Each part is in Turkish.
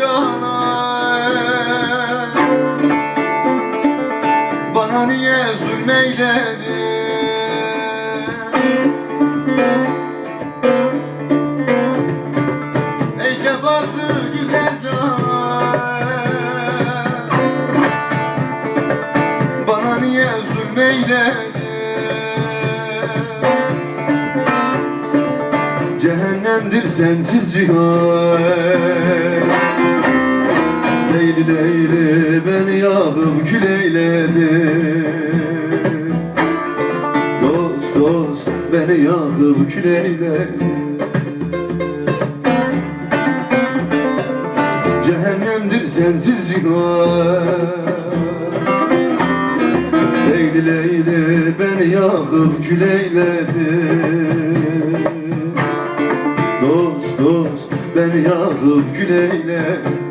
cana. Bana niye zulmeyledin? Ey şefası güzel can. Bana niye zulmeyledin? Cehennemdir sensiz cihan Leyli leyli beni yakıp kül eyledin Dost dost beni kül eyledin Cehennemdir sensiz cihan Leyli leyli beni yakıp kül eyledin Dost dost beni kül eyledin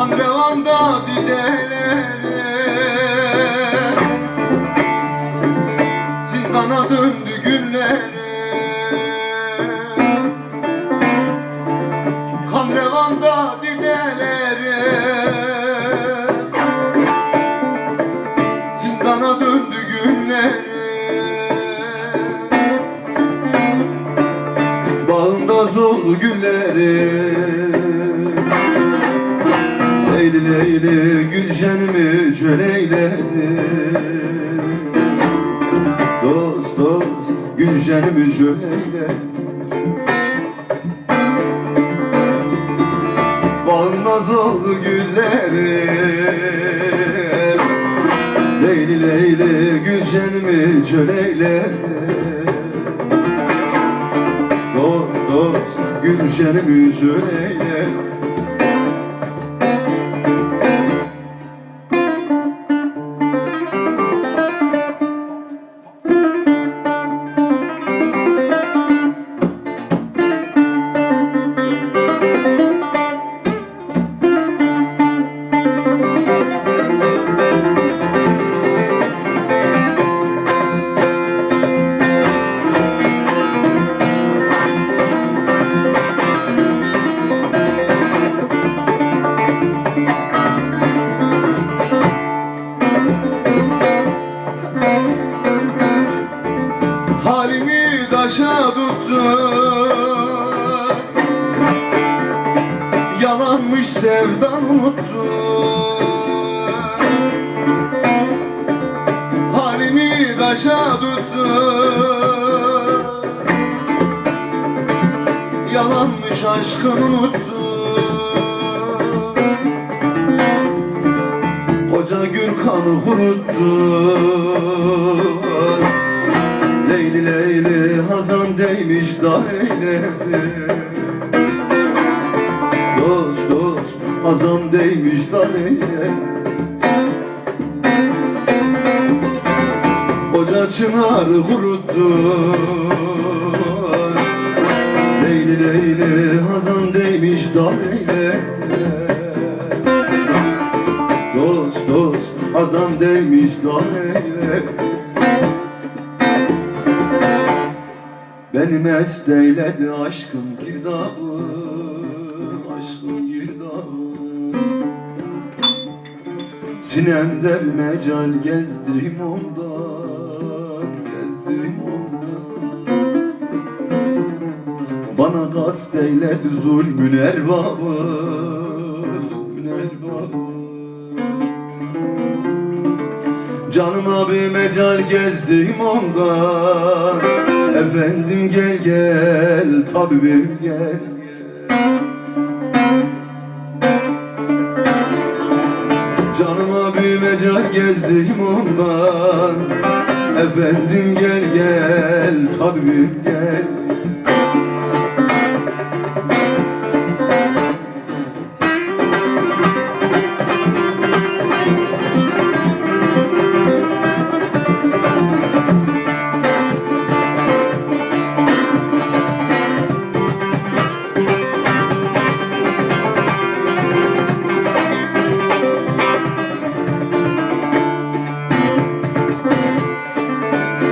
Kan revanda dideleri Zindana döndü günleri Kan revanda dideleri Zindana döndü günleri Bağında zol gülleri Leyli gülşenimi çöleyledi Dost dost gülşenimi çöleyledi Bağılmaz oldu gülleri Leyli leyli gülşenimi çöleyledi Dost dost gülşenimi çöleyledi Halimi taşa tuttu. Yalanmış sevdan unuttu. Halimi taşa tuttu. Yalanmış aşkın unuttu. Koca Gürkan'ı kuruttu dar eyledi Dost dost değmiş dar eyledi Koca çınarı kuruttu Beni mest eyledi aşkın girdabı Aşkın girdabı Sinemde mecal gezdim ondan Gezdim ondan. Bana kast eyledi zulmün erbabı Zulmün erbabı. Canıma bir mecal gezdim ondan Efendim gel gel tabibim gel. Canıma bir mecal gezdim ondan. Efendim gel gel tabibim gel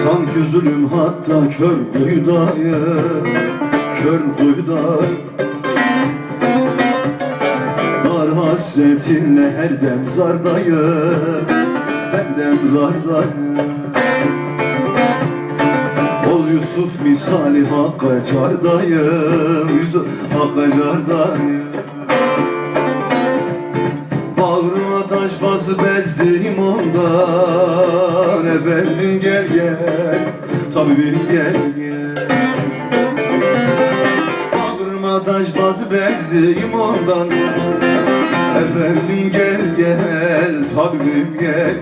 Sanki zulüm hatta kör kuyudayım Kör kuyudayım Dar hasretinle her dem zardayım Her dem zardayım Ol Yusuf misali hakka cardayım Yusuf hakka cardayım Bağrıma taş bası bezdim ondan Tabibim gel Bağrıma taş bası bezdim ondan. Efendim gel gel. Tabibim gel